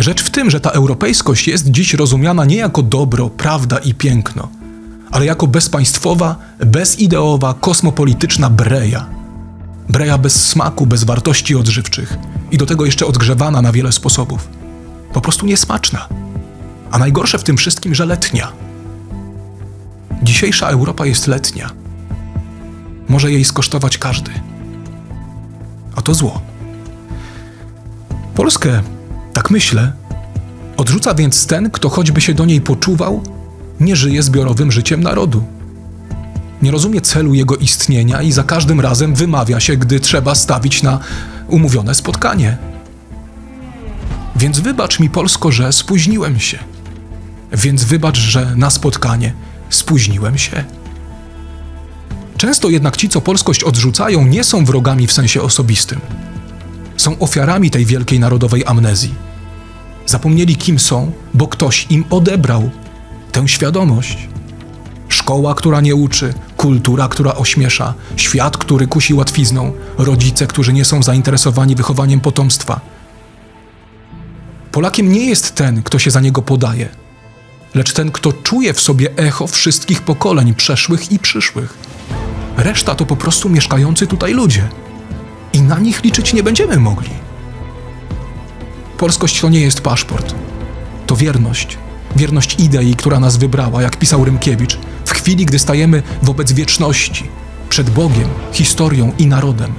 Rzecz w tym, że ta europejskość jest dziś rozumiana nie jako dobro, prawda i piękno, ale jako bezpaństwowa, bezideowa, kosmopolityczna breja. Breja bez smaku, bez wartości odżywczych i do tego jeszcze odgrzewana na wiele sposobów. Po prostu niesmaczna. A najgorsze w tym wszystkim, że letnia. Dzisiejsza Europa jest letnia. Może jej skosztować każdy. A to zło. Polskę, tak myślę, odrzuca więc ten, kto choćby się do niej poczuwał, nie żyje zbiorowym życiem narodu. Nie rozumie celu jego istnienia i za każdym razem wymawia się, gdy trzeba stawić na umówione spotkanie. Więc wybacz mi, Polsko, że spóźniłem się. Więc wybacz, że na spotkanie spóźniłem się. Często jednak ci, co polskość odrzucają, nie są wrogami w sensie osobistym. Są ofiarami tej wielkiej narodowej amnezji. Zapomnieli, kim są, bo ktoś im odebrał tę świadomość. Szkoła, która nie uczy, kultura, która ośmiesza, świat, który kusi łatwizną, rodzice, którzy nie są zainteresowani wychowaniem potomstwa. Polakiem nie jest ten, kto się za niego podaje, lecz ten, kto czuje w sobie echo wszystkich pokoleń przeszłych i przyszłych. Reszta to po prostu mieszkający tutaj ludzie. I na nich liczyć nie będziemy mogli. Polskość to nie jest paszport. To wierność. Wierność idei, która nas wybrała, jak pisał Rymkiewicz, w chwili, gdy stajemy wobec wieczności, przed Bogiem, historią i narodem.